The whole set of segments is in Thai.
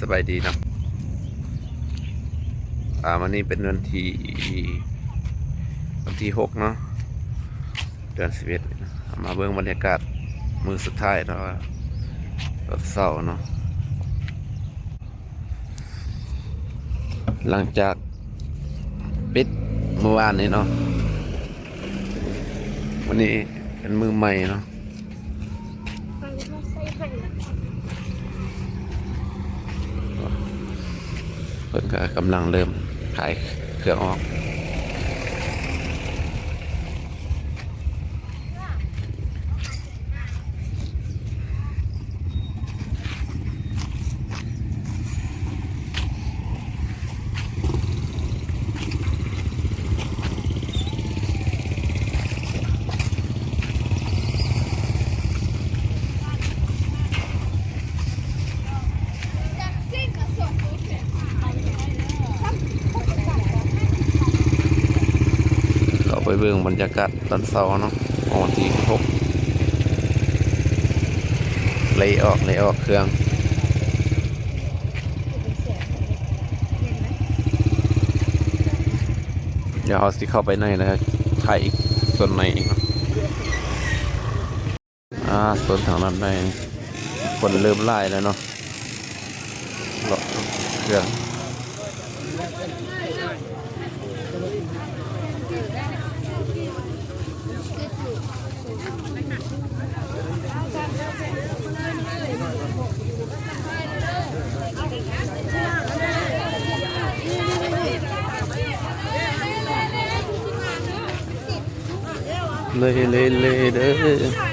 สบายดีนะอ่าวันนี้เป็นวันที่วันที่หกเนาะเดือนสิบเอ็ดมาเบิ่งบรรยากาศมือสุดท้ายเนาะตอนเสาร์เนาะหลังจากปิดเมื่อวานนี้เนาะวันนี้เป็นมือใหม่เนาะ เพิ่นก็กำลังเริ่มขายเครื่องออก ไปเบิ่งบรรยากาศตอนเช้าเนาะของวันที่หกเลยออกเลยออกเครื่องเดี๋ยวเอาสิเข้าไปในแล้วถ่ายอีกส่วนในอีกอ่าส่วนทางนั้นได้คนเริ่มไล่แล้วเนาะเลาะเครื่อง เลยเลยเลยเด้อ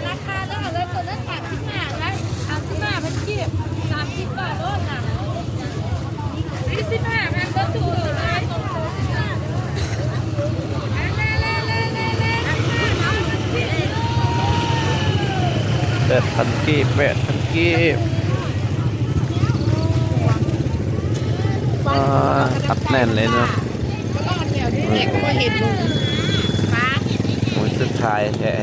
ราคาแล้วเลยตัวนั้นสามสิบห้าแล้วสามสิบห้าพันกีบสามสิบบาทโลดน่ะนี่สิบห้าพันก็ถูกเลย แป ดพันกีบแปดพันกีบอ่าอัดแน่นเลยเนาะเด็กก็เห็นลุงฟ้าโอ้ยสุดท้ายแท้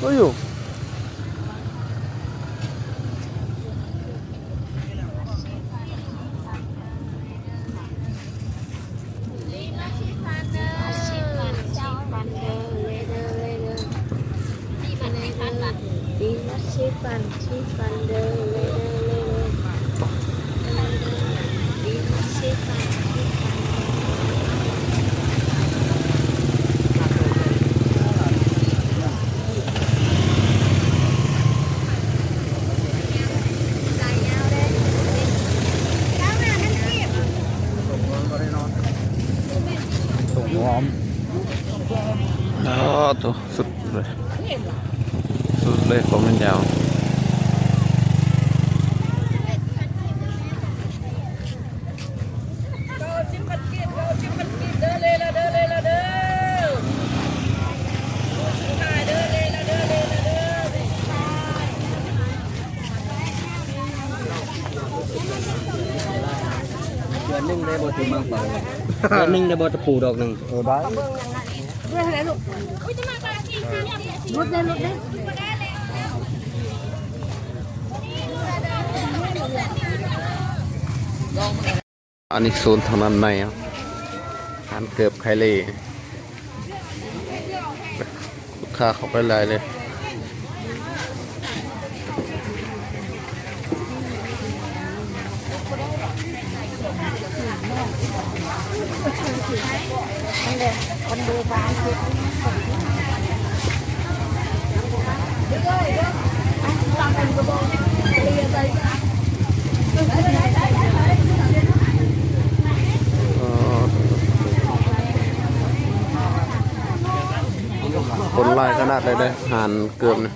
โอ้ยอยู่ ชิฟันชิฟันเด้อเลยเด้อเลยเด้อชิ ฟันไม่ทันละดีนะชิฟันชิฟันเด้อเลยเด้อเลยเด้อดีนะชิฟันชิฟันอ๋อตัวสุดเลยสุดเลยผมมันยาวเดือนหนึงได้บ่ถึงบางเป่าเดือนหนึงได้บ่ตะปูดอกหนึงเออได้รุดเลยรุดเลย อันนี้โซนทางนั้นในอะทานเกือบไคเล่ลูกค้าเขาไปหลายเลยคนดูบ้านคือเอ คนไล่ขนาดเลยเลยหานเกือบเนี่ย